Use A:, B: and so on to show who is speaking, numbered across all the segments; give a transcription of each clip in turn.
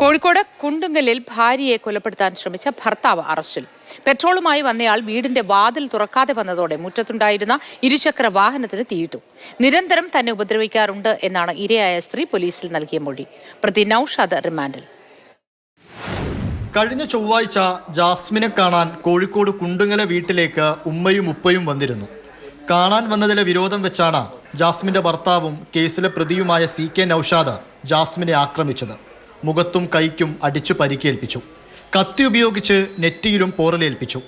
A: കോഴിക്കോട് കുണ്ടുങ്ങലിൽ ഭാര്യയെ കൊലപ്പെടുത്താൻ ശ്രമിച്ച ഭർത്താവ് അറസ്റ്റിൽ. പെട്രോളുമായി വന്നയാൾ വീടിന്റെ വാതിൽ തുറക്കാതെ വന്നതോടെ മുറ്റത്തുണ്ടായിരുന്ന ഇരുചക്ര വാഹനത്തിന് തീയിട്ടു. നിരന്തരം തന്നെ ഉപദ്രവിക്കാറുണ്ട് എന്നാണ് ഇരയായ സ്ത്രീ പോലീസിൽ നൽകിയ മൊഴി. പ്രതി നൌഷാദ് റിമാൻഡിൽ.
B: കഴിഞ്ഞ ചൊവ്വാഴ്ച ജാസ്മിനെ കാണാൻ കോഴിക്കോട് കുണ്ടുങ്ങല വീട്ടിലേക്ക് ഉമ്മയും ഉപ്പയും വന്നിരുന്നു. കാണാൻ വന്നതിലെ വിരോധം വെച്ചാണ് ജാസ്മിന്റെ ഭർത്താവും കേസിലെ പ്രതിയുമായ സി കെ നൌഷാദ് ജാസ്മിനെ ആക്രമിച്ചത്. മുഖത്തും കൈക്കും അടിച്ചു പരിക്കേൽപ്പിച്ചു. കത്തി ഉപയോഗിച്ച് നെറ്റിയിലും പോറലേൽപ്പിച്ചു.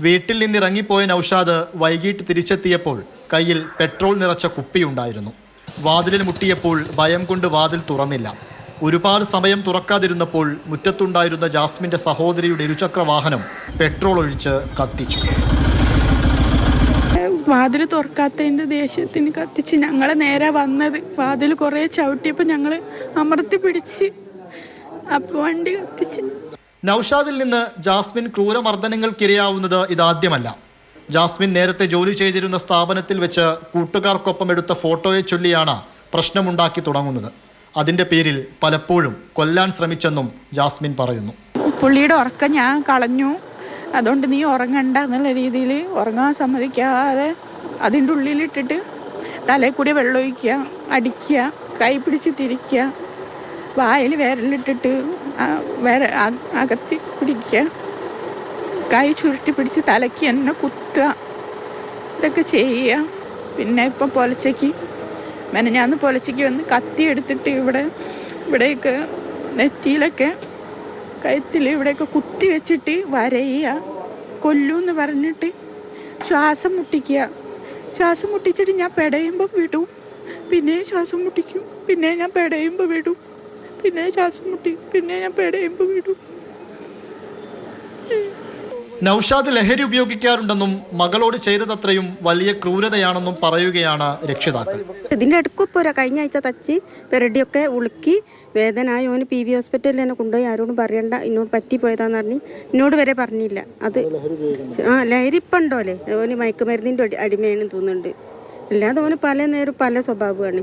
B: വീട്ടിൽ നിന്നിറങ്ങിപ്പോയ നൌഷാദ് വൈകിട്ട് തിരിച്ചെത്തിയപ്പോൾ കയ്യിൽ പെട്രോൾ നിറച്ച കുപ്പിയുണ്ടായിരുന്നു. വാതിലിൽ മുട്ടിയപ്പോൾ ഭയം കൊണ്ട് വാതിൽ തുറന്നില്ല. ഒരുപാട് സമയം തുറക്കാതിരുന്നപ്പോൾ മുറ്റത്തുണ്ടായിരുന്ന ജാസ്മിന്റെ സഹോദരിയുടെ ഇരുചക്ര വാഹനം പെട്രോൾ ഒഴിച്ച് കത്തിച്ചു.
C: വാതിൽ തുറക്കാത്തതിന്റെ ദേഷ്യത്തിന് കത്തിച്ച് ഞങ്ങളെ നേരെ വന്നത്. വാതിൽ കുറേ ചവിട്ടിയപ്പോൾ ഞങ്ങൾ അമർത്തി പിടിച്ച് അപ്പോൾ വണ്ടി കത്തിച്ച്.
B: നൌഷാദിൽ നിന്ന് ജാസ്മിൻ ക്രൂരമർദ്ദനങ്ങൾക്കിരയാവുന്നത് ഇതാദ്യമല്ല. ജാസ്മിൻ നേരത്തെ ജോലി ചെയ്തിരുന്ന സ്ഥാപനത്തിൽ വെച്ച് കൂട്ടുകാർക്കൊപ്പം എടുത്ത ഫോട്ടോയെ ചൊല്ലിയാണ് പ്രശ്നമുണ്ടാക്കി തുടങ്ങുന്നത്. അതിന്റെ പേരിൽ പലപ്പോഴും കൊല്ലാൻ ശ്രമിച്ചെന്നും ജാസ്മിൻ പറയുന്നു.
C: പുള്ളിയുടെ ഉറക്കം ഞാൻ കളഞ്ഞു. അതുകൊണ്ട് നീ ഉറങ്ങണ്ട എന്നുള്ള രീതിയിൽ ഉറങ്ങാൻ സമ്മതിക്കാതെ അതിന്റെ ഉള്ളിലിട്ടിട്ട് തലയിൽ കൂടി വെള്ളം ഒഴിക്കുക അടിക്കുക കൈ പിടിച്ച് തിരിക്കുക. വായിൽ വിരലിട്ടിട്ട് വിര അകത്തി പിടിക്കുക. കൈ ചുരുട്ടി പിടിച്ച് തലയ്ക്ക് എന്നെ കുത്തുക. ഇതൊക്കെ ചെയ്യുക. പിന്നെ ഇപ്പം പൊലച്ചയ്ക്ക് മെനഞ്ഞാന്ന് പൊലച്ചയ്ക്ക് വന്ന് കത്തി എടുത്തിട്ട് ഇവിടെ ഇവിടെയൊക്കെ നെറ്റിയിലൊക്കെ കയത്തിൽ ഇവിടെയൊക്കെ കുത്തി വെച്ചിട്ട് വരയുക. കൊല്ലൂന്ന് പറഞ്ഞിട്ട് ശ്വാസം മുട്ടിക്കുക. ശ്വാസം മുട്ടിച്ചിട്ട് ഞാൻ പെടയുമ്പോൾ വിടും. പിന്നെ ശ്വാസം മുട്ടിക്കും. പിന്നെ ഞാൻ പെടയുമ്പോൾ വിടും. പിന്നെ ശ്വാസം മുട്ടി പിന്നെ ഞാൻ പേടയുമ്പ് വിടും
B: നൌഷാദ് ലഹരി ഉപയോഗിക്കാറുണ്ടെന്നും മകളോട് ചെയ്തതത്രയും വലിയ ക്രൂരതയാണെന്നും പറയുകയാണ് രക്ഷിതാക്കൾ.
D: ഇതിന്റെ അടുക്കും പോരാ കഴിഞ്ഞ ആഴ്ച തച്ചി പെരടിയൊക്കെ ഉളുക്കി വേദനായി ഓന് പി വി ഹോസ്പിറ്റലിൽ തന്നെ കൊണ്ടുപോയി ആരോടും പറയണ്ട ഇന്നോട് പറ്റിപ്പോയതാന്ന് പറഞ്ഞ് എന്നോട് വരെ പറഞ്ഞില്ല. അത് ആ ലഹരി ഇപ്പം ഉണ്ടോല്ലേ ഓന് മയക്കുമരുന്നിന്റെ അടിമയാണെന്ന് തോന്നുന്നുണ്ട്. അല്ലാതെ ഓന് പല നേരം പല സ്വഭാവമാണ്.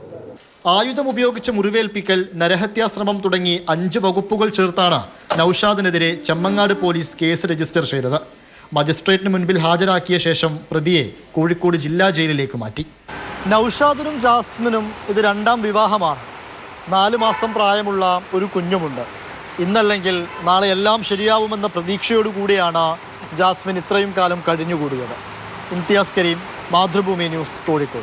B: ആയുധം ഉപയോഗിച്ച് മുറിവേൽപ്പിക്കൽ നരഹത്യാശ്രമം തുടങ്ങി അഞ്ച് വകുപ്പുകൾ ചേർത്താണ് നൌഷാദിനെതിരെ ചെമ്മങ്ങാട് പോലീസ് കേസ് രജിസ്റ്റർ ചെയ്തത്. മജിസ്ട്രേറ്റിന് മുൻപിൽ ഹാജരാക്കിയ ശേഷം പ്രതിയെ കോഴിക്കോട് ജില്ലാ ജയിലിലേക്ക് മാറ്റി. നൌഷാദിനും ജാസ്മിനും ഇത് രണ്ടാം വിവാഹമാണ്. നാല് മാസം പ്രായമുള്ള ഒരു കുഞ്ഞുമുണ്ട്. ഇന്നല്ലെങ്കിൽ നാളെ എല്ലാം ശരിയാവുമെന്ന പ്രതീക്ഷയോടുകൂടിയാണ് ജാസ്മിൻ ഇത്രയും കാലം കഴിഞ്ഞുകൂടിയത്. ഇംതിയാസ് കരീം മാതൃഭൂമി ന്യൂസ് കോഴിക്കോട്.